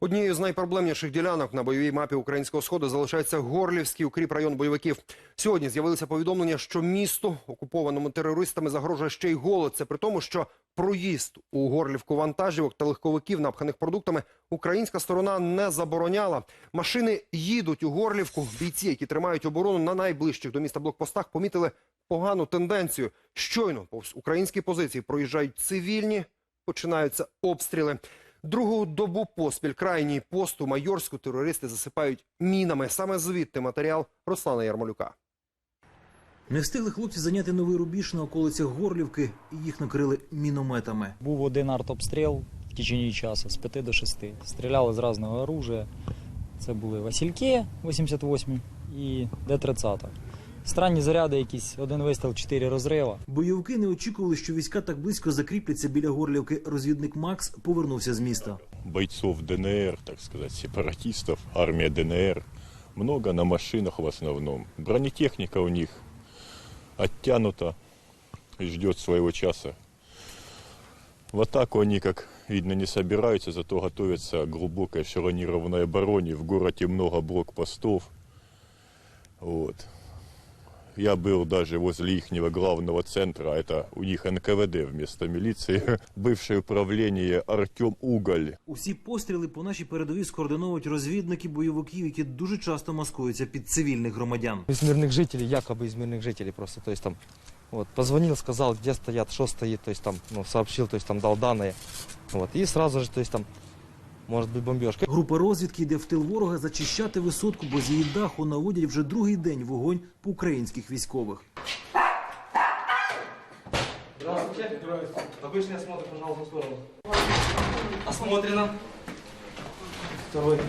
Однією з найпроблемніших ділянок на бойовій мапі українського сходу залишається Горлівський укріп район бойовиків. Сьогодні з'явилися повідомлення, що місту, окупованому терористами, загрожує ще й голод. Це при тому, що проїзд у Горлівку вантажівок та легковиків, напханих продуктами, українська сторона не забороняла. Машини їдуть у Горлівку. Бійці, які тримають оборону на найближчих до міста блокпостах, помітили погану тенденцію. Щойно повз українські позиції проїжджають цивільні, починаються обстріли. Другу добу поспіль крайній пост у Майорську терористи засипають мінами. Саме звідти матеріал Руслана Ярмолюка. Не встигли хлопці зайняти новий рубіж на околицях Горлівки і їх накрили мінометами. Був один артобстріл в течение часу з 5 до 6. Стріляли з різного оружия. Це були Васильки 88 і Д-30. Странні заряди якісь, один вистріл, чотири розрива. Бойовики не очікували, що війська так близько закріпляться біля Горлівки. Розвідник Макс повернувся з міста. бойцов ДНР, так сказать, сепаратистов, армия ДНР. Много на машинах в основном. Бронетехника у них оттянута и ждет своего часа. В атаку они, как видно, не собираются, зато готовятся к глубокой шаронированной обороне. В городе много блокпостов. Вот. Я был даже возле их главного центра, это у них НКВД вместо милиции, бывшее управление Артем Уголь. Усі постріли по нашій передовій скоординовують розвідники бойовиків, які дуже часто маскуються під цивільних громадян. Из мирных жителей, якобы из мирных жителей просто, то есть там, вот, позвонил, сказал, где стоят, что стоит, то есть там, ну, сообщил, то есть там дал данные, вот, и сразу же, то есть там, может быть бомбежка. Група розвідки йде в тил ворога зачищати висотку, бо з її даху наводять вже другий день вогонь по українських військових. Здравствуйте. Здравствуйте. Обычный осмотр, пожалуйста, в сторону. Осмотрено. Второй.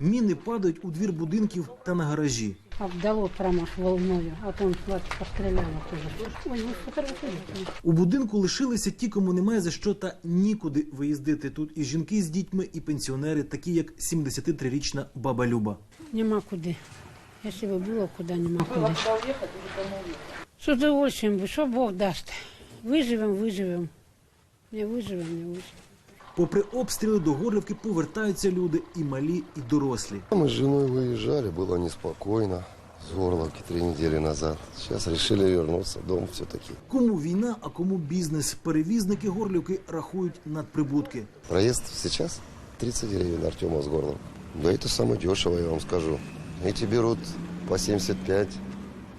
Міни падають у двір будинків та на гаражі. Обдало прямо аж волною, а потом вот постреляло тоже. Ой, вы фотографируете? У будинку лишилися ті, кому немає за що та нікуди виїздити. Тут і жінки з дітьми, і пенсіонери, такі як 73-річна баба Люба. Нема куди. Если бы было куда, нема куда. С удовольствием бы, что Бог даст. Выживем, выживем. Не выживем, не выживем. Попри обстріли до Горлівки повертаються люди і малі, і дорослі. Мы с женой выезжали, было неспокойно. С Горловки три недели назад. Сейчас решили вернуться в дом все-таки. Кому війна, а кому бізнес. Перевізники Горлівки рахують надприбутки. Проезд сейчас 30 гривен Артема с Горловки. Да это самое дешево, я вам скажу. Эти берут по 75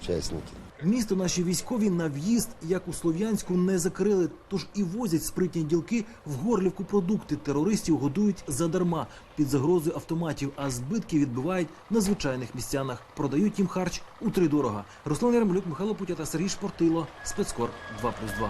участники. Місто наші військові на в'їзд, як у Слов'янську, не закрили, тож і возять спритні ділки в Горлівку продукти. Терористів годують задарма під загрозою автоматів, а збитки відбивають на звичайних містянах. Продають їм харч утридорога. Руслан Ярмолюк, Михайло Путя та Сергій Шпортило. Спецкор 2+,2.